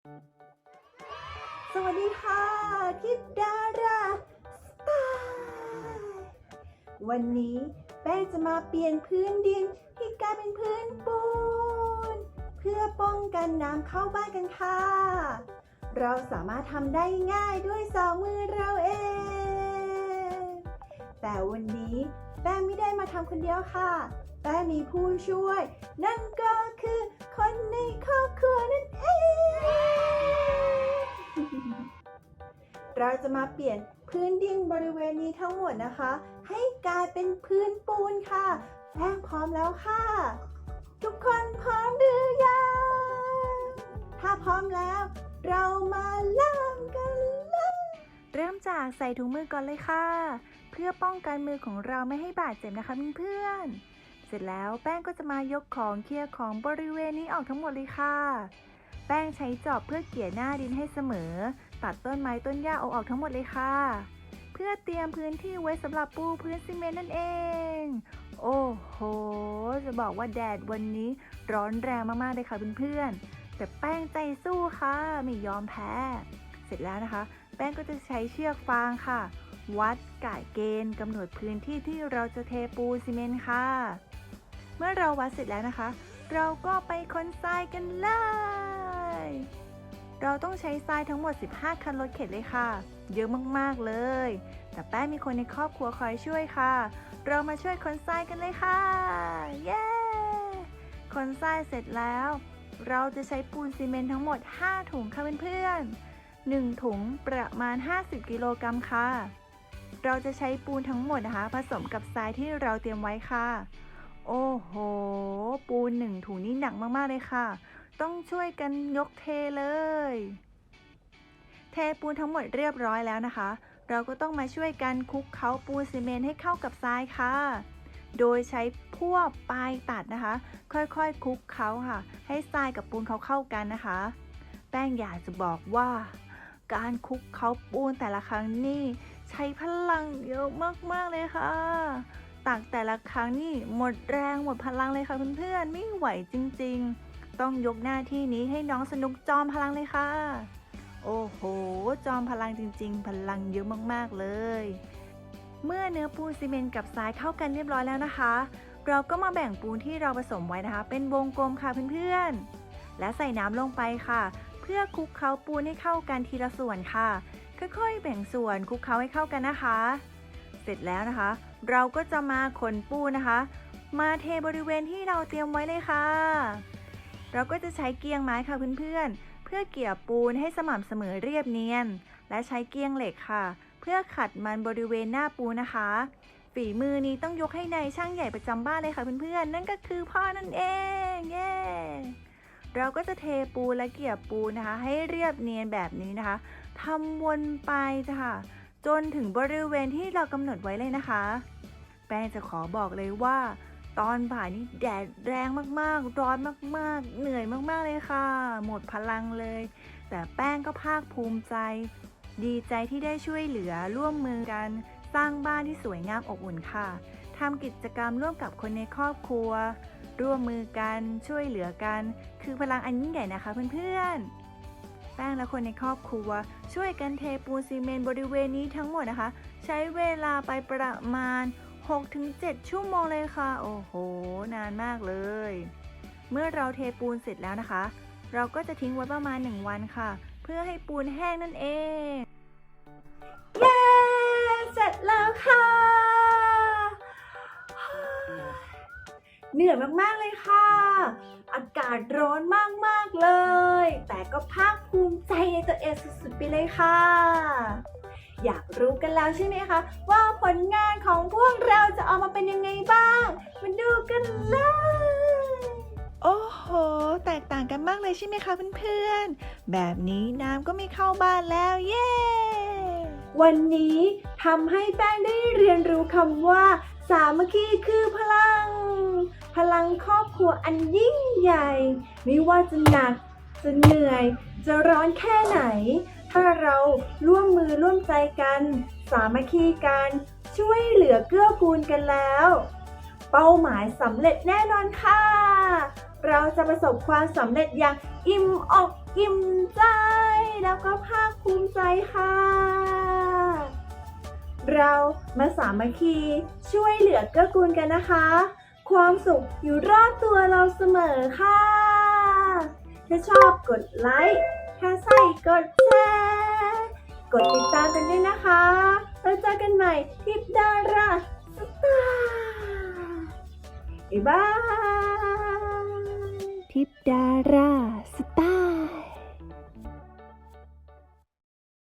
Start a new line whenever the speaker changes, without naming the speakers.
สวัสดีค่ะทิดดาราสไตล์วันนี้แป้งจะมาเปลี่ยนพื้นดินให้กลายเป็นพื้นปูน เพื่อป้องกันน้ำเข้าบ้านกันค่ะ เราสามารถทำได้ง่ายด้วยสองมือเราเอง แต่วันนี้แป้งไม่ได้มาทำคนเดียวค่ะ แป้งมีผู้ช่วย นั่นก็คือ เราจะมาเปลี่ยนพื้นดินบริเวณนี้ทั้งหมดนะคะ ให้กลายเป็นพื้นปูนค่ะ แป้งพร้อมแล้วค่ะ ทุกคนพร้อมหรือยังถ้าพร้อมแล้ว เรามาเริ่มกันเลย
เริ่มจากใส่ถุงมือก่อนเลยค่ะ เพื่อป้องกันมือของเราไม่ให้บาดเจ็บนะคะเพื่อนเสร็จแล้วแป้งก็จะมายกของเคลียร์ของบริเวณนี้ออกทั้งหมดเลยค่ะ แป้งใช้จอบเพื่อเกี่ยหน้าดินให้เสมอ ตัดต้นไม้ต้นหญ้าเอาออกทั้งหมดเลยค่ะ เพื่อเตรียมพื้นที่ไว้สำหรับปูพื้นซีเมนต์นั่นเอง โอ้โห จะบอกว่าแดดวันนี้ร้อนแรงมากๆเลยค่ะเพื่อนๆ แต่แป้งใจสู้ค่ะ ไม่ยอมแพ้ เสร็จแล้วนะคะ แป้งก็จะใช้เชือกฟางค่ะ วัดกะเกณฑ์กำหนดพื้นที่ที่เราจะเทปูซีเมนต์ค่ะ เมื่อเราวัดเสร็จแล้วนะคะ เราก็ไปค้นทรายกันเลย เราต้องใช้ทรายทั้งหมด 15 คันรถเข็นเลยค่ะ เยอะมากๆเลย แต่แป้งมีคนในครอบครัวคอยช่วยค่ะ เรามาช่วยขนทรายกันเลยค่ะ เย้ ขนทรายเสร็จแล้ว เราจะใช้ปูนซีเมนต์ทั้งหมด 5 ถุงค่ะเพื่อนๆ1ถุงประมาณ 50 กิโลกรัมค่ะ เราจะใช้ปูนทั้งหมดนะคะ ผสมกับทรายที่เราเตรียมไว้ค่ะ โอ้โห ปูนหนึ่งถุงนี่หนักมากๆเลยค่ะ ต้องช่วยกันยกเทเลย เทปูนทั้งหมดเรียบร้อยแล้วนะคะ เราก็ต้องมาช่วยกันคลุกเคล้าปูนซีเมนต์ให้เข้ากับทรายค่ะ โดยใช้พวกปลายตัดนะคะ ค่อยๆคลุกเคล้าค่ะ ให้ทรายกับปูนเขาเข้ากันนะคะ แป้งอยากจะบอกว่า การคลุกเคล้าปูนแต่ละครั้งนี่ใช้พลังเยอะมากๆเลยค่ะตักแต่ละครั้งนี่หมดแรงหมดพลังเลยค่ะเพื่อนๆไม่ไหวจริง ๆ ต้องยกหน้าที่นี้ให้น้องสนุกจอมพลังเลยค่ะ โอ้โห จอมพลังจริง ๆ พลังเยอะมาก ๆ เลย เมื่อเนื้อปูนซีเมนต์กับทรายเข้ากันเรียบร้อยแล้วนะคะ เราก็มาแบ่งปูนที่เราผสมไว้นะคะ เป็นวงกลมค่ะเพื่อนๆ และใส่น้ำลงไปค่ะ เพื่อคลุกเคล้าปูนให้เข้ากันทีละส่วนค่ะ ค่อยๆ แบ่งส่วนคลุกเคล้าให้เข้ากันนะคะ เสร็จแล้วนะคะ เราก็จะมาขนปูนนะคะมาเทบริเวณที่เราเตรียมไว้เลยค่ะ เราก็จะใช้เกียงไม้ค่ะเพื่อนๆ เพื่อเกี่ยปูนให้สม่ำเสมอเรียบเนียน และใช้เกียงเหล็กค่ะ เพื่อขัดมันบริเวณหน้าปูนะคะ ฝีมือนี้ต้องยกให้ในายช่างใหญ่ประจำบ้านเลยค่ะเพื่อนๆ นั่นก็คือพ่อนั่นเองเย้เราก็จะเทปูนและเกี่ยปูนนะคะ ให้เรียบเนียนแบบนี้นะคะทำวนไปค่ะ จนถึงบริเวณที่เรากำหนดไว้เลยนะคะ แป้งจะขอบอกเลยว่า ตอนบ่ายนี้แดดแรงมากๆ ร้อนมากๆ เหนื่อยมากๆเลยค่ะ หมดพลังเลย แต่แป้งก็ภาคภูมิใจ ดีใจที่ได้ช่วยเหลือร่วมมือกัน สร้างบ้านที่สวยงามอบอุ่นค่ะทำกิจกรรมร่วมกับคนในครอบครัว ร่วมมือกันช่วยเหลือกัน คือพลังอันยิ่งใหญ่นะคะเพื่อนๆ แป้งและคนในครอบครัว ช่วยกันเทปูนซีเมนต์บริเวณนี้ทั้งหมดนะคะ ใช้เวลาไปประมาณ 6-7 ชั่วโมงเลยค่ะ โอ้โห นานมากเลย เมื่อเราเทปูนเสร็จแล้วนะคะ เราก็จะทิ้งไว้ประมาณ 1 วันค่ะ เพื่อให้ปูนแห้งนั่นเอง
เย้ เสร็จแล้วค่ะ เหนื่อยมาก ๆ เลยค่ะ อากาศร้อนมาก ๆ เลย แต่ก็ภาคภูมิใจในตัวเองสุด ๆ ไปเลยค่ะ อยากรู้กันแล้วใช่ไหมคะ ว่าผลงานของพวกเราจะออกมาเป็นยังไงบ้าง มาดูกันเลย
โอ้โห แตกต่างกันมากเลยใช่ไหมคะเพื่อนๆ แบบนี้น้ำก็ไม่เข้าบ้านแล้วเย้
วันนี้ทำให้แป้งได้เรียนรู้คำว่า สามัคคีคือพลัง พลังครอบครัวอันยิ่งใหญ่ ไม่ว่าจะหนักจะเหนื่อย จะร้อนแค่ไหน ถ้าเราร่วมมือร่วมใจกัน สามัคคีกัน ช่วยเหลือเกื้อกูลกันแล้ว เป้าหมายสำเร็จแน่นอนค่ะ เราจะประสบความสำเร็จอย่างอิ่มอกอิ่มใจ แล้วก็ภาคภูมิใจค่ะ เรามาสามัคคีช่วยเหลือเกื้อกูลกันนะคะ ความสุขอยู่รอบตัวเราเสมอค่ะ ถ้าชอบกดไลค์ ถ้าใส่กดแชร์ กดติดตามกันด้วยนะคะแล้วเจอกันใหม่ทิปดาราสตาร์บ๊ายบาย
ทิปดาราสตา